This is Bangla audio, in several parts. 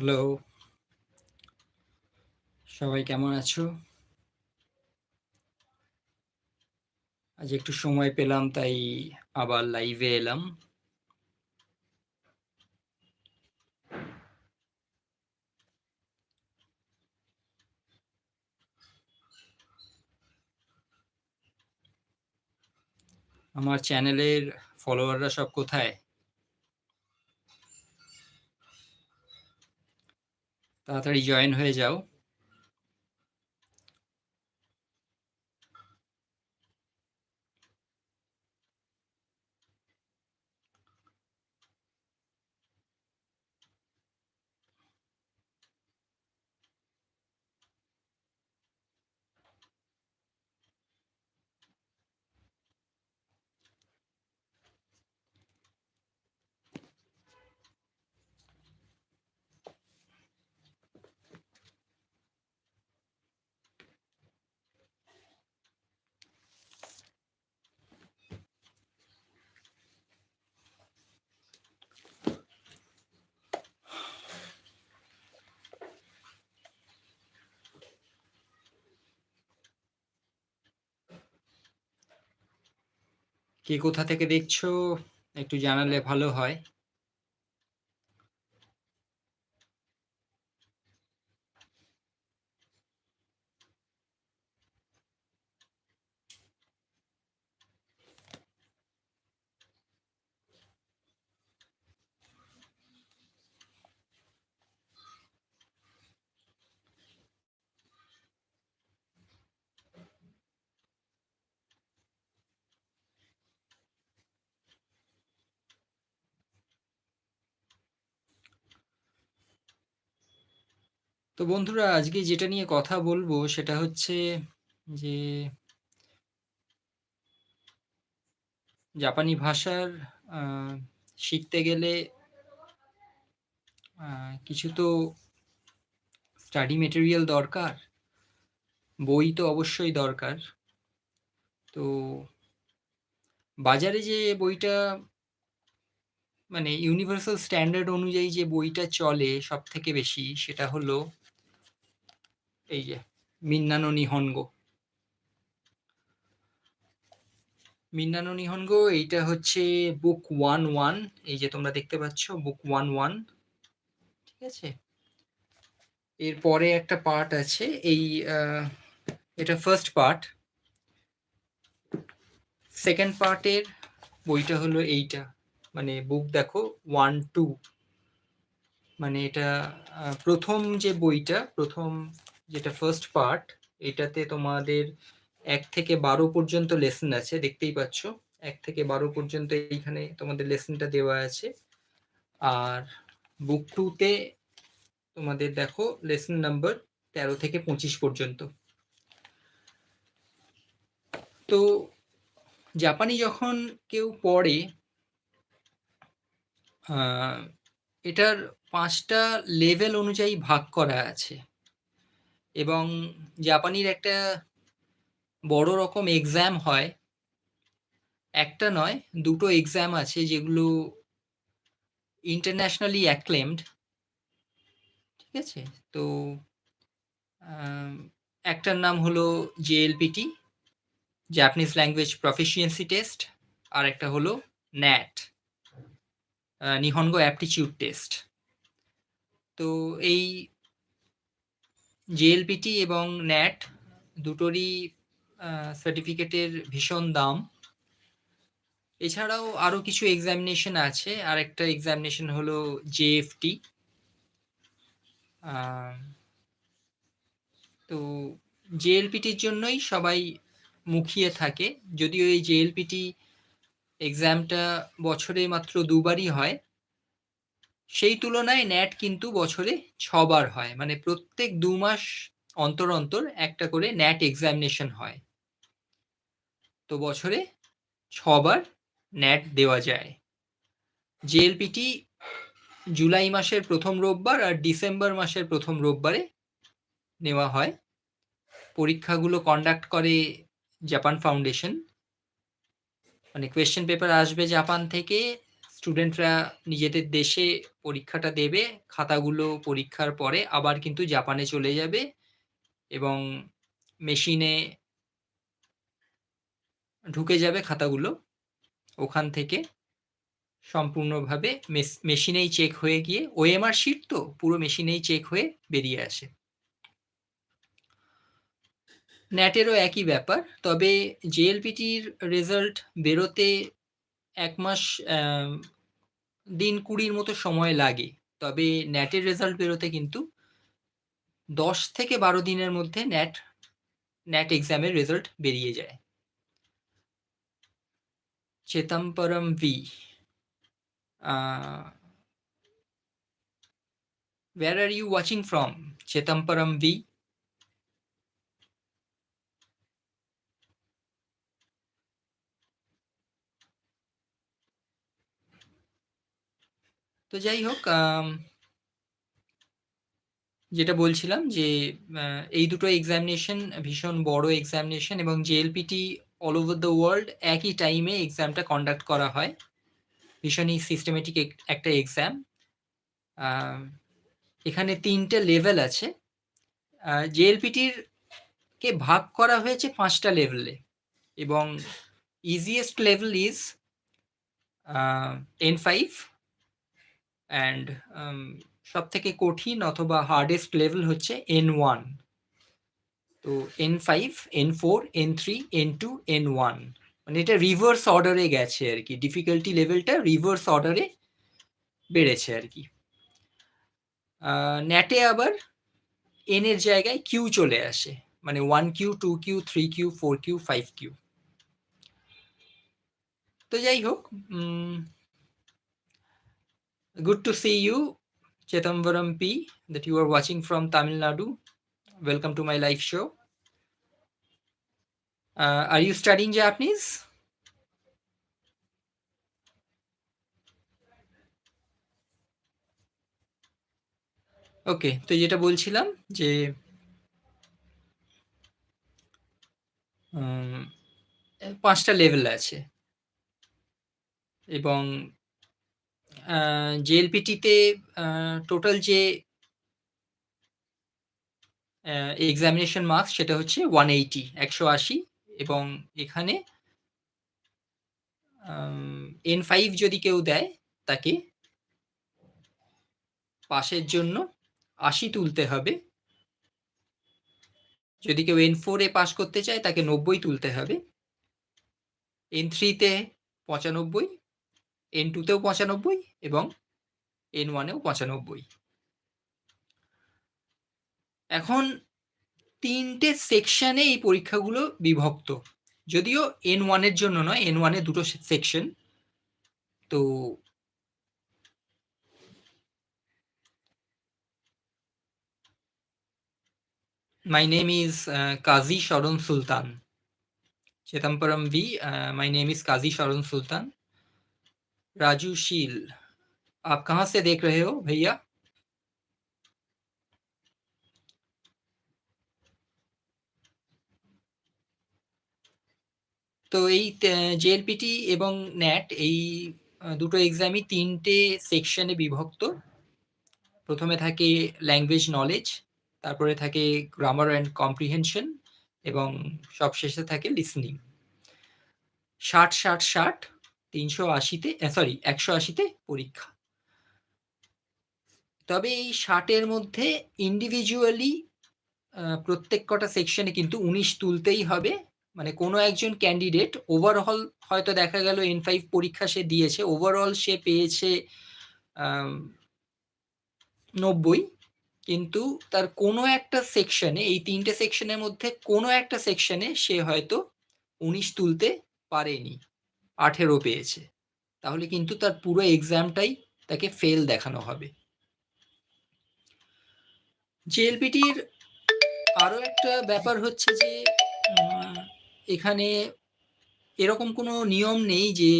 হ্যালো। সবাই কেমন আছো? আজ একটু সময় পেলাম, তাই আবার লাইভে এলাম। আমার চ্যানেলের ফলোয়াররা সব কোথায়? তাড়াতাড়ি জয়েন হয়ে যাও। কে কোথা থেকে দেখছ একটু জানালে ভালো হয়। তো বন্ধুরা, আজকে যেটা নিয়ে কথা বলব সেটা হচ্ছে যে জাপানি ভাষার শিখতে গেলে কিছু তো স্টাডি মেটেরিয়াল দরকার। বই তো অবশ্যই দরকার। তো বাজারে যে বইটা মানে ইউনিভার্সাল স্ট্যান্ডার্ড অনুযায়ী যে বইটা চলে সবথেকে বেশি, সেটা হলো এই যে, মিন্নানো নিহনগো। মিন্নানো নিহনগো এইটা হচ্ছে বুক 1-1 এই যে তোমরা দেখতে পাচ্ছ বুক 1-1 ঠিক আছে? এরপরে একটা পার্ট আছে, এই এটা ফার্স্ট পার্ট। সেকেন্ড পার্টের বইটা হলো এইটা। মানে বুক দেখো 1-2 মানে এটা প্রথম যে বইটা ১ম যেটা ফার্স্ট পার্ট এটাতে তোমাদের এক থেকে ১২ পর্যন্ত লেসন আছে, দেখতেই পাচ্ছ। এক থেকে ১২ পর্যন্ত এইখানে তোমাদের লেসনটা দেওয়া আছে। আর বুক টুতে তোমাদের দেখো লেসন নাম্বার ১৩ থেকে ২৫ পর্যন্ত। তো জাপানি যখন কেউ পড়ে এটার পাঁচটা লেভেল অনুযায়ী ভাগ করা আছে। এবং জাপানির একটা বড় রকম এক্সাম হয়। একটা নয়, ২ টো এক্সাম আছে যেগুলো ইন্টারন্যাশনালি অ্যাক্লেমড। ঠিক আছে? তো একটার নাম হলো JLPT Japanese language proficiency test. আর একটা হলো ন্যাট আ নিহনগো অ্যাপটিটিউড টেস্ট। তো এই JLPT এবং ন্যাট দুটোরই সার্টিফিকেটের ভীষণ দাম। এছাড়াও আরও কিছু এক্সামিনেশন আছে। আরেকটা এক্সামিনেশন হলো আ তো জেএলপিটির জন্যই সবাই মুখিয়ে থাকে। যদিও এই জেএলপিটি এক্সামটা বছরে মাত্র দুবারই হয়। সেই তুলনায় ন্যাট কিন্তু বছরে ছবার হয়। মানে প্রত্যেক দু মাস অন্তর, অন্তর একটা করে ন্যাট এক্সামিনেশন হয়। তো বছরে ছবার ন্যাট দেওয়া যায়। জেএলপিটি জুলাই মাসের প্রথম রোববার আর ডিসেম্বর মাসের প্রথম রোববারে নেওয়া হয়। পরীক্ষাগুলো কন্ডাক্ট করে জাপান ফাউন্ডেশন। মানে কোয়েশ্চেন পেপার আসবে জাপান থেকে, স্টুডেন্টরা নিজেদের দেশে পরীক্ষাটা দেবে। খাতাগুলো পরীক্ষার পরে আবার কিন্তু জাপানে চলে যাবে এবং মেশিনে ঢুকে যাবে খাতাগুলো। ওখান থেকে সম্পূর্ণভাবে মেশিনেই চেক হয়ে গিয়ে ওএমআর শিট তো, পুরো মেশিনেই চেক হয়ে বেরিয়ে আসে। ন্যাটেরও একই ব্যাপার। তবে জেএলপিটির রেজাল্ট বেরোতে ১ মাস দিন কুড়ির মতো সময় লাগে। তবে ন্যাটের রেজাল্ট বেরোতে কিন্তু ১০ থেকে ১২ দিনের মধ্যে ন্যাট ন্যাট এক্সামের রেজাল্ট বেরিয়ে যায়। Chetambaram V. Where are you watching from? Chetamparam V? তো যাই হোক যেটা বলছিলাম যে এই দুটো এক্সামিনেশন ভীষণ বড় এক্সামিনেশন এবং JLPT all over the world একই টাইমে এক্সামটা কন্ডাক্ট করা হয়। ভীষণই সিস্টেমেটিক এক, একটা এক্সাম। এখানে ৩ টে লেভেল আছে। জেএলপিটির কে ভাগ করা হয়েছে পাঁচটা লেভেলে এবং easiest level is a N5 and সব থেকে কঠিন অথবা হার্ডেস্ট লেভেল হচ্ছে এন ওয়ান তো N5, N4, N3, N2, N1 মানে এটা রিভার্স অর্ডারে গেছে আর কি। ডিফিকাল্টি লেভেলটা রিভার্স অর্ডারে বেড়েছে আর কি। ন্যাটে আবার N এর জায়গায় কিউ চলে আসে। মানে 1Q, 2Q, 3Q, 4Q, 5Q তো যাই হোক good to see you, Chetambaram P, that you are watching from Tamil Nadu. Welcome to my live show. Uh, are you studying Japanese? ওকে, তো যেটা বলছিলাম যে উম ৫ টা লেভেল আছে। এবং জেএলপিটিতে টোটাল যে এক্সামিনেশন মার্কস সেটা হচ্ছে 180 ১৮০ এবং এখানে এন ফাইভ যদি কেউ দেয় তাকে পাসের জন্য ৮০ তুলতে হবে। যদি কেউ এন ফোরে পাশ করতে চায় তাকে ৯০ তুলতে হবে। N3 তে ৯৫, N2 তেও ৯৫ এবং N1 এও ৯৫। এখন ৩ টে সেকশনে এই পরীক্ষাগুলো বিভক্ত। যদিও N1 এর জন্য নয়, N1 এ দুটো সেকশন। তো My name is uh, Qazi Sharon Sultan. Uh, my name is Qazi Sharon Sultan. Raju शील आप कहाँ से देख रहे हो भैया তো এই জেএলপিটি এবং ন্যাট এই দুটো এক্সামই তিনটে সেকশনে বিভক্ত প্রথমে থাকে ল্যাঙ্গুয়েজ নলেজ তারপরে থাকে গ্রামার অ্যান্ড কম্প্রিহেনশন এবং সবশেষে থাকে লিসনিং ষাট ষাট ষাট তিনশো আশিতে সরি একশো আশিতে পরীক্ষা। তবে এই ষাটের মধ্যে ইন্ডিভিজুয়ালি প্রত্যেক কটা সেকশনে কিন্তু উনিশ তুলতেই হবে। মানে কোনো একজন ক্যান্ডিডেট ওভারঅল হয়তো দেখা গেল এন ফাইভ পরীক্ষা সে দিয়েছে ওভারঅল সে পেয়েছে নব্বই। কিন্তু তার কোনো একটা সেকশনে এই তিনটে সেকশনের মধ্যে কোনো একটা সেকশনে সে হয়তো উনিশ তুলতে পারেনি। আঠেরো পেয়েছে। তাহলে কিন্তু তার পুরো এক্সামটাই তাকে ফেল দেখানো হবে। জেএলপিটির আরও একটা ব্যাপার হচ্ছে যে এখানে এরকম কোনো নিয়ম নেই যে,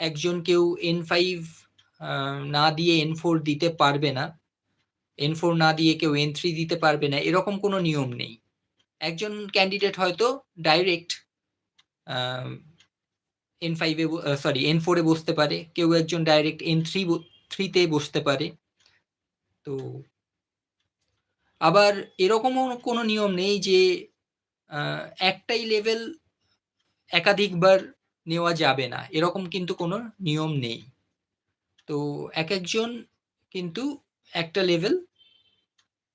একজন কেউ এন ফাইভ না দিয়ে এন ফোর দিতে পারবে না। এন ফোর না দিয়ে কেউ এন থ্রি দিতে পারবে না, এরকম কোনো নিয়ম নেই। একজন ক্যান্ডিডেট হয়তো ডাইরেক্ট এন ফাইভে সরি এন ফোরে বসতে পারে। কেউ একজন ডাইরেক্ট এন থ্রি থ্রিতে বসতে পারে। তো আবার এরকমও কোনো নিয়ম নেই যে একটাই লেভেল একাধিকবার নেওয়া যাবে না। এরকম কিন্তু কোনো নিয়ম নেই। তো এক একজন কিন্তু একটা লেভেল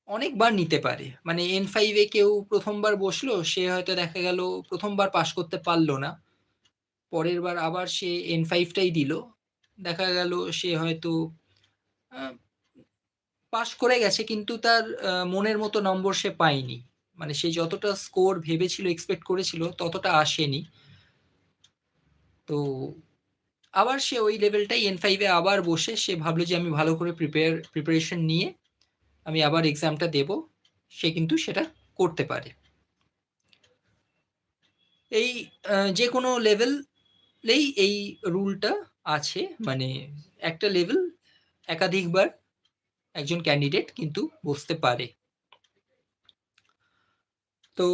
অনেকবার নিতে পারে। মানে এন ফাইভে কেউ প্রথমবার বসল, সে হয়তো দেখা গেল প্রথমবার পাশ করতে পারল না। পরের বার আবার সে এন ফাইভটাই দিল। দেখা গেল সে হয়তো পাস করে গেছে কিন্তু তার মনের মতো নম্বর সে পায়নি। মানে সে যতটা স্কোর ভেবেছিল এক্সপেক্ট করেছিল, ততটা আসেনি। তো আবার সে ওই লেভেলটাই এন ফাইভে আবার বসে সে ভাবলো যে আমি ভালো করে প্রিপেয়ার প্রিপারেশন নিয়ে আমি আবার এক্সামটা দেব। সে কিন্তু সেটা করতে পারে। এই যে কোনো লেভেলেই এই রুলটা আছে মানে একটা লেভেল একাধিকবার একজন ক্যান্ডিডেট কিন্তু বসতে পারে। তো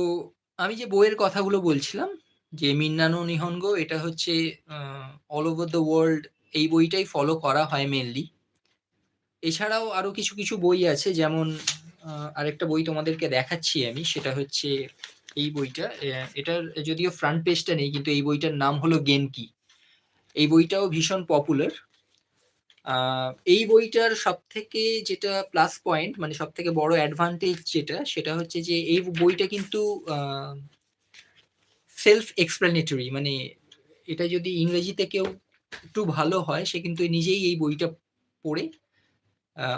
আমি যে বইয়ের কথাগুলো বলছিলাম, যে মিন্নানো নিহনগো এটা হচ্ছে অল ওভার দ্য ওয়ার্ল্ড এই বইটাই ফলো করা হয় মেনলি এছাড়াও আরও কিছু কিছু বই আছে, যেমন আরেকটা বই তোমাদেরকে দেখাচ্ছি আমি, সেটা হচ্ছে এই বইটা এটার, যদিও ফ্রন্ট পেজটা নেই, কিন্তু এই বইটার নাম হলো গেনকি এই বইটাও ভীষণ পপুলার এই বইটার সব থেকে যেটা প্লাস পয়েন্ট মানে সব থেকে বড় অ্যাডভান্টেজ যেটা, সেটা হচ্ছে যে এই বইটা কিন্তু সেলফ এক্সপ্লেনেটরি মানে এটা যদি ইংরেজিতে কেউ একটু ভালো হয়, সে কিন্তু নিজেই এই বইটা পড়ে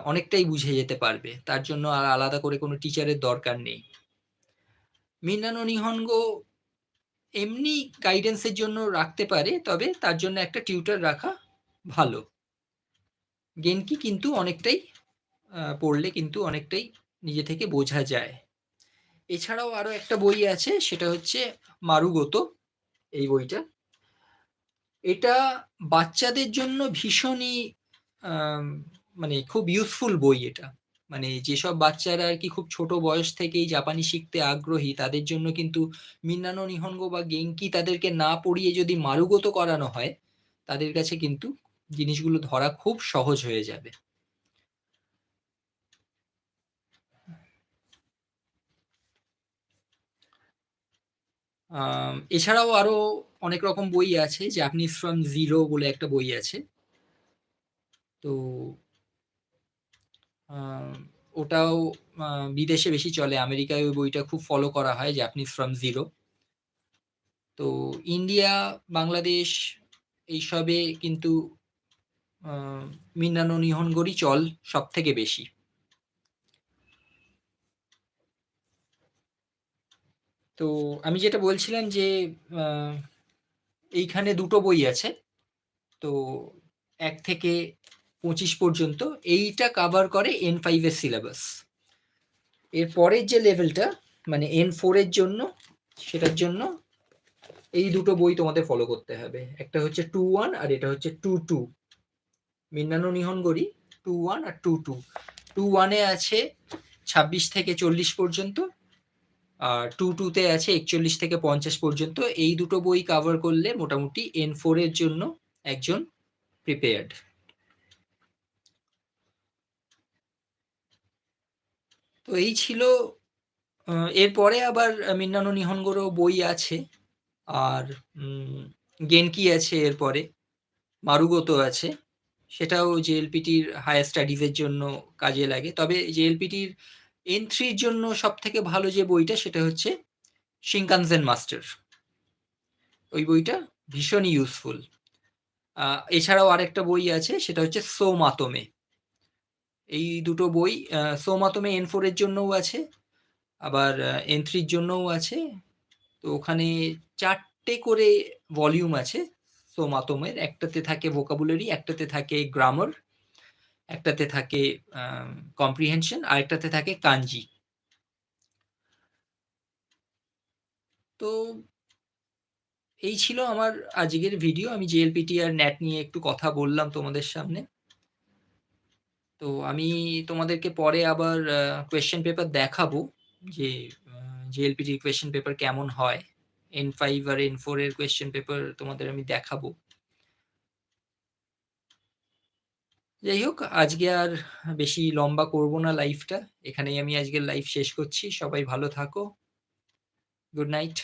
অনেকটাই বুঝে যেতে পারবে। তার জন্য আর আলাদা করে কোনো টিচারের দরকার নেই। মিনানো নিহনগো এমনি গাইডেন্সের জন্য রাখতে পারে, তবে তার জন্য একটা টিউটার রাখা ভালো। গেনকি কিন্তু অনেকটাই পড়লে কিন্তু অনেকটাই নিজে থেকে বোঝা যায়। এছাড়াও আরও একটা বই আছে, সেটা হচ্ছে মারুগত, এই বইটা। এটা বাচ্চাদের জন্য ভীষণই মানে খুব ইউজফুল বই এটা। মানে যেসব বাচ্চারা আর কি খুব ছোট বয়স থেকেই জাপানি শিখতে আগ্রহী, তাদের জন্য কিন্তু মিন্নানো নিহঙ্গ বা গেঙ্কি তাদেরকে না পড়িয়ে যদি মারুগত করানো হয়, তাদের কাছে কিন্তু জিনিসগুলো ধরা খুব সহজ হয়ে যাবে। এছাড়াও আরও অনেক রকম বই আছে আপনি ফ্রম জিরো বলে একটা বই আছে। তো ওটাও বিদেশে বেশি চলে। আমেরিকায় ওই বইটা খুব ফলো করা হয় জাপানিজ ফ্রম জিরো তো ইন্ডিয়া বাংলাদেশ এইসবে কিন্তু মিন্নানো নিহনগরি চল সব থেকে বেশি। তো আমি যেটা বলছিলাম যে এইখানে দুটো বই আছে। তো এক থেকে পঁচিশ পর্যন্ত, এইটা কাভার করে এন ফাইভের সিলেবাস এর পরের যে লেভেলটা মানে এন ফোরের জন্য, সেটার জন্য এই দুটো বই তোমাদের ফলো করতে হবে। একটা হচ্ছে টু ওয়ান আর এটা হচ্ছে টু টু মিন্নানো নিহনগড়ি টু ওয়ান আর টু টু টু ওয়ানে আছে ছাব্বিশ থেকে চল্লিশ পর্যন্ত, আর টু টুতে আছে একচল্লিশ থেকে পঞ্চাশ পর্যন্ত। এই দুটো বই কাভার করলে মোটামুটি এন ফোরের জন্য একজন প্রিপেয়ার্ড তো এই ছিল এরপরে আবার মিন্নানো নিহনগড়ও বই আছে, আর গেনকি আছে এরপরে, মারুগত আছে, সেটাও জেএলপিটির হায়ার স্টাডিজের জন্য কাজে লাগে। তবে জেএলপিটির এন থ্রির জন্য সব থেকে ভালো যে বইটা সেটা হচ্ছে শিঙ্কানজেন মাস্টার ওই বইটা ভীষণই ইউজফুল এছাড়াও আরেকটা বই আছে, সেটা হচ্ছে সো মাতমে এই দুটো বই সো মাতমে এন ফোরের জন্যও আছে, আবার এন থ্রির জন্যও আছে। তো ওখানে চারটে করে ভলিউম আছে সো মাতমের একটাতে থাকে ভোকাবুলারি একটাতে থাকে গ্রামার একটাতে থাকে কম্প্রিহেনশন আর একটাতে থাকে কাঞ্জি তো এই ছিল আমার আজকের ভিডিও আমি জেএলপিটি আর ন্যাট নিয়ে একটু কথা বললাম তোমাদের সামনে। তো আমি তোমাদেরকে পরে আবার কোয়েশ্চেন পেপার দেখাবো যে জেএলপিটির কোয়েশ্চেন পেপার কেমন হয় এন ফাইভ আর N4 এর কোয়েশ্চেন পেপার তোমাদের আমি দেখাবো। যাই হোক, আজকে আর বেশি লম্বা করব না লাইফটা এখানেই আমি আজকের লাইফ শেষ করছি। সবাই ভালো থাকো। Good night.